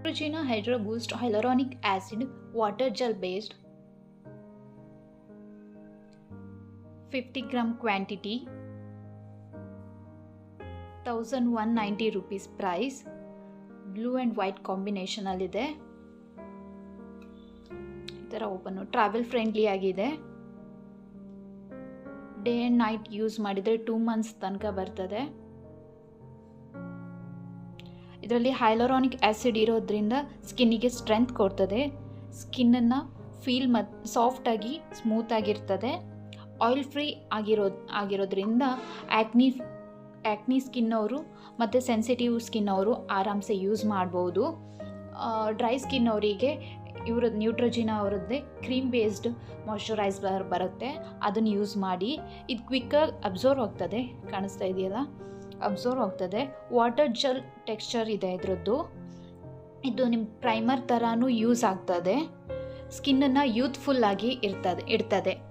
Neutrogena hydro boost, hyaluronic acid, water gel based fifty gram quantity, thousand one ninety rupees price. Blue and white ಕಾಂಬಿನೇಷನಲ್ಲಿದೆ. ಈ ಥರ open, travel friendly ಆಗಿದೆ. Day and night use ಮಾಡಿದರೆ two months ತನಕ ಬರ್ತದೆ. ಇದರಲ್ಲಿ ಹೈಲೋರಾನಿಕ್ acid ಇರೋದ್ರಿಂದ ಸ್ಕಿನ್ನಿಗೆ strength ಕೊಡ್ತದೆ. ಸ್ಕಿನ್ನನ್ನು feel ಮತ್ತು ಸಾಫ್ಟಾಗಿ ಸ್ಮೂತಾಗಿರ್ತದೆ ಆಯಿಲ್ ಫ್ರೀ ಆಗಿರೋ, ಆಗಿರೋದ್ರಿಂದ ಆ್ಯಕ್ನಿ ಆ್ಯಕ್ನಿ ಸ್ಕಿನ್ ಅವರು ಮತ್ತು ಸೆನ್ಸಿಟಿವ್ ಸ್ಕಿನ್ ಅವರು ಆರಾಮ್ಸೆ ಯೂಸ್ ಮಾಡ್ಬೋದು. ಡ್ರೈ ಸ್ಕಿನ್ ಅವರಿಗೆ ಇವ್ರದ್ದು ನ್ಯೂಟ್ರೋಜಿನ ಅವರದ್ದೇ ಕ್ರೀಮ್ ಬೇಸ್ಡ್ ಮಾಯಶ್ಚರೈಸರ್ ಬರುತ್ತೆ. ಅದನ್ನು ಯೂಸ್ ಮಾಡಿ, ಇದು ಕ್ವಿಕ್ಕಾಗಿ ಅಬ್ಸರ್ವ್ ಆಗ್ತದೆ. ಕಾಣಿಸ್ತಾ ಇದೆಯಲ್ಲ? ಅಬ್ಸರ್ವ್ ಆಗ್ತದೆ. ವಾಟರ್ ಜೆಲ್ ಟೆಕ್ಸ್ಚರ್ ಇದೆ ಇದರದ್ದು. ಇದು ನಿಮ್ಮ ಪ್ರೈಮರ್ ಥರನೂ ಯೂಸ್ ಆಗ್ತದೆ. ಸ್ಕಿನ್ನನ್ನು ಯೂತ್ಫುಲ್ಲಾಗಿ ಇರ್ತದೆ, ಇಡ್ತದೆ.